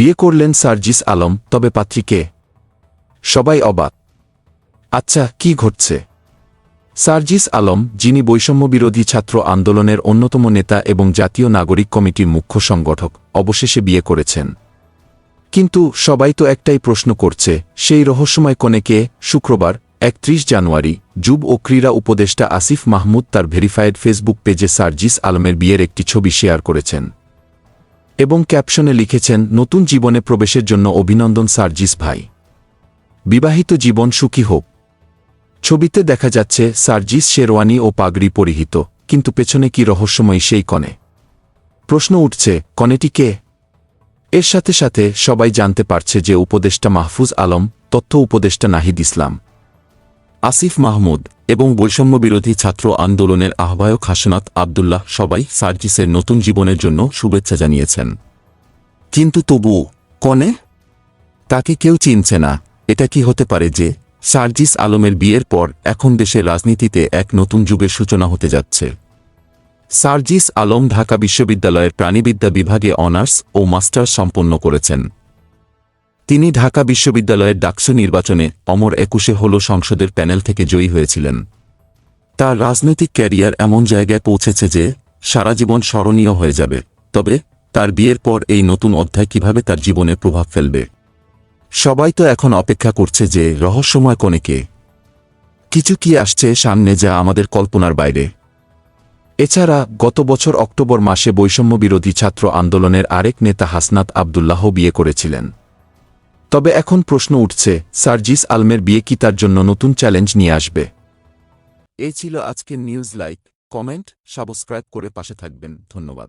বিয়ে করলেন সার্জিস আলম, তবে পাত্রী কে? সবাই অবাক। আচ্ছা কি ঘটছে? সার্জিস আলম, যিনি বৈষম্যবিরোধী ছাত্র আন্দোলনের অন্যতম নেতা এবং জাতীয় নাগরিক কমিটির মুখ্য সংগঠক, অবশেষে বিয়ে করেছেন। কিন্তু সবাই তো একটাই প্রশ্ন করছে, সেই রহস্যময় কনেকে শুক্রবার, একত্রিশ জানুয়ারি, যুব ও ক্রীড়া উপদেষ্টা আসিফ মাহমুদ তার ভেরিফাইড ফেসবুক পেজে সার্জিস আলমের বিয়ের একটি ছবি শেয়ার করেছেন। এবং ক্যাপশনে লিখেছেন, নতুন জীবনে প্রবেশের জন্য অভিনন্দন সার্জিস ভাই। বিবাহিত জীবন সুখী হোক। ছবিতে দেখা যাচ্ছে, সার্জিস শেরওয়ানি ও পাগড়ি পরিহিত, কিন্তু পেছনে কি রহস্যময় সেই কনে? প্রশ্ন উঠছে, কনেটি কে? এর সাথে সাথে সবাই জানতে পারছে যে উপদেষ্টা মাহফুজ আলম, তথ্য উপদেষ্টা নাহিদ ইসলাম। আসিফ মাহমুদ এবং বৈষম্যবিরোধী ছাত্র আন্দোলনের আহ্বায়ক হাসনাত আবদুল্লাহ সবাই সার্জিসের নতুন জীবনের জন্য শুভেচ্ছা জানিয়েছেন। কিন্তু তবু কনে? তাকে কেউ চিনছে না। এটা কি হতে পারে যে, সার্জিস আলমের বিয়ের পর এখন দেশের রাজনীতিতে এক নতুন যুগের সূচনা হতে যাচ্ছে। সার্জিস আলম ঢাকা বিশ্ববিদ্যালয়ের প্রাণীবিদ্যা বিভাগে অনার্স ও মাস্টার্স সম্পন্ন করেছেন। তিনি ঢাকা বিশ্ববিদ্যালয়ের ডাকসু নির্বাচনে অমর একুশে হল সংসদের প্যানেল থেকে জয়ী হয়েছিলেন। তার রাজনৈতিক ক্যারিয়ার এমন জায়গায় পৌঁছেছে যে, সারা জীবন স্মরণীয় হয়ে যাবে। তবে, তার বিয়ের পর এই নতুন অধ্যায় কীভাবে তার জীবনে প্রভাব ফেলবে? সবাই তো এখন অপেক্ষা করছে যে, রহস্যময় কনেকে কিছু কি আসছে সামনে যা আমাদের কল্পনার বাইরে? এছাড়া, গত বছর অক্টোবর মাসে বৈষম্যবিরোধী ছাত্র আন্দোলনের আরেক নেতা হাসনাত আবদুল্লাহ বিয়ে করেছিলেন। তবে এখন প্রশ্ন উঠছে, সার্জিস আলমের বিয়ে কি তার জন্য নতুন চ্যালেঞ্জ নিয়ে আসবে? এই ছিল আজকের নিউজ লাইক, কমেন্ট, সাবস্ক্রাইব করে পাশে থাকবেন, ধন্যবাদ।